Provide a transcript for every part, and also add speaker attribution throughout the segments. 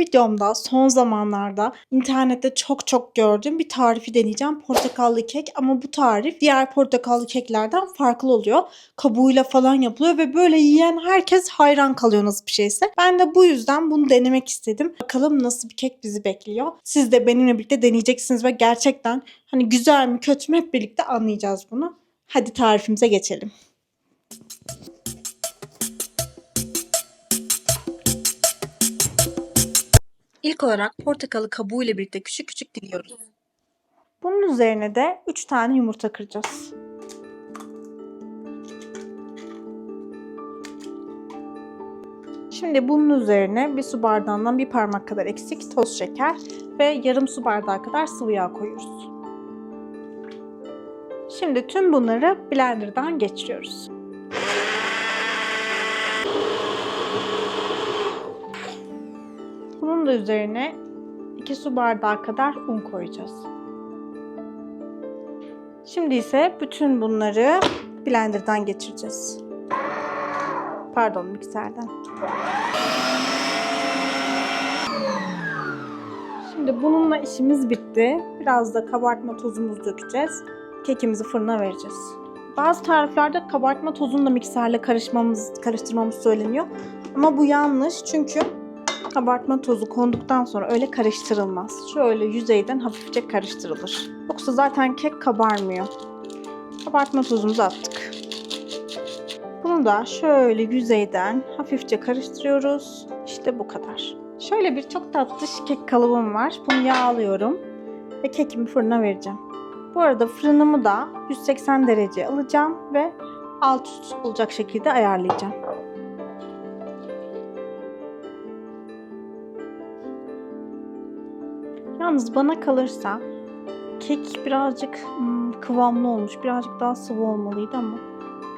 Speaker 1: videomda son zamanlarda internette çok çok gördüğüm bir tarifi deneyeceğim. Portakallı kek ama bu tarif diğer portakallı keklerden farklı oluyor. Kabuğuyla falan yapılıyor ve böyle yiyen herkes hayran kalıyor nasıl bir şeyse. Ben de bu yüzden bunu denemek istedim. Bakalım nasıl bir kek bizi bekliyor. Siz de benimle birlikte deneyeceksiniz ve gerçekten hani güzel mi kötü mü hep birlikte anlayacağız bunu. Hadi tarifimize geçelim. İlk olarak portakalı kabuğuyla birlikte küçük küçük diliyoruz. Bunun üzerine de 3 tane yumurta kıracağız. Şimdi bunun üzerine bir su bardağından bir parmak kadar eksik toz şeker ve yarım su bardağı kadar sıvı yağ koyuyoruz. Şimdi tüm bunları blenderdan geçiriyoruz. Da üzerine 2 su bardağı kadar un koyacağız. Şimdi ise bütün bunları blenderdan geçireceğiz. Pardon mikserden. Şimdi bununla işimiz bitti. Biraz da kabartma tozumuzu dökeceğiz. Kekimizi fırına vereceğiz. Bazı tariflerde kabartma tozunu da mikserle karışmamız, karıştırmamız söyleniyor. Ama bu yanlış çünkü kabartma tozu konduktan sonra öyle karıştırılmaz. Şöyle yüzeyden hafifçe karıştırılır. Yoksa zaten kek kabarmıyor. Kabartma tozumuzu attık. Bunu da şöyle yüzeyden hafifçe karıştırıyoruz. İşte bu kadar. Şöyle bir çok tatlı kek kalıbım var. Bunu yağlıyorum ve kekimi fırına vereceğim. Bu arada fırınımı da 180 derece alacağım ve alt üst olacak şekilde ayarlayacağım. Yalnız bana kalırsa kek birazcık hmm, kıvamlı olmuş. Birazcık daha sıvı olmalıydı ama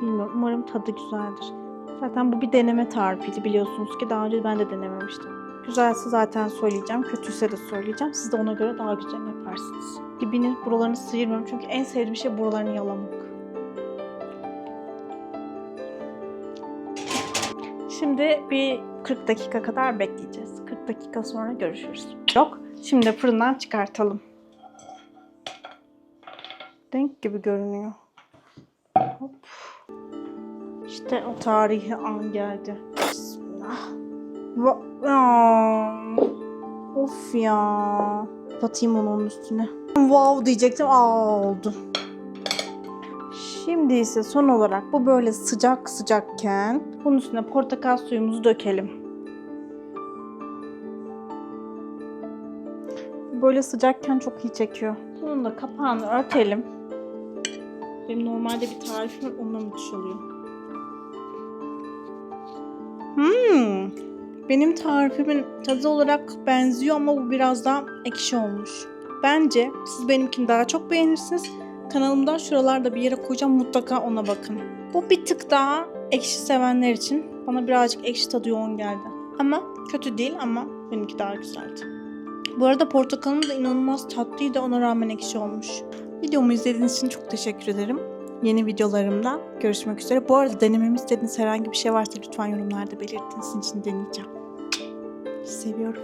Speaker 1: bilmiyorum. Umarım tadı güzeldir. Zaten bu bir deneme tarifiydi biliyorsunuz ki daha önce ben de denememiştim. Güzelse zaten söyleyeceğim, kötüyse de söyleyeceğim. Siz de ona göre daha güzel yaparsınız. Dibini, buralarını sıyırmıyorum çünkü en sevdiğim şey buralarını yalamak. Şimdi bir 40 dakika kadar bekleyeceğiz. 40 dakika sonra görüşürüz. Yok, şimdi fırından çıkartalım. Denk gibi görünüyor. Hop. İşte o tarihi an geldi. Bismillah. Va- Of ya. Batayım onu onun üstüne. Wow diyecektim. Aa oldu. Şimdi ise son olarak bu böyle sıcak sıcakken bunun üstüne portakal suyumuzu dökelim. Böyle sıcakken çok iyi çekiyor. Bunun da kapağını örtelim. Benim normalde bir tarifim var onunla müthiş oluyor. Hmm. Benim tarifimin tadı olarak benziyor ama bu biraz daha ekşi olmuş. Bence siz benimkini daha çok beğenirsiniz. Kanalımda şuralarda bir yere koyacağım mutlaka ona bakın. Bu bir tık daha ekşi sevenler için bana birazcık ekşi tadı yoğun geldi. Ama kötü değil ama benimki daha güzeldi. Bu arada portakalım da inanılmaz tatlıydı ona rağmen ekşi olmuş. Videomu izlediğiniz için çok teşekkür ederim. Yeni videolarımda görüşmek üzere. Bu arada denememi istediğiniz herhangi bir şey varsa lütfen yorumlarda belirtin. Sizin için deneyeceğim. Seviyorum.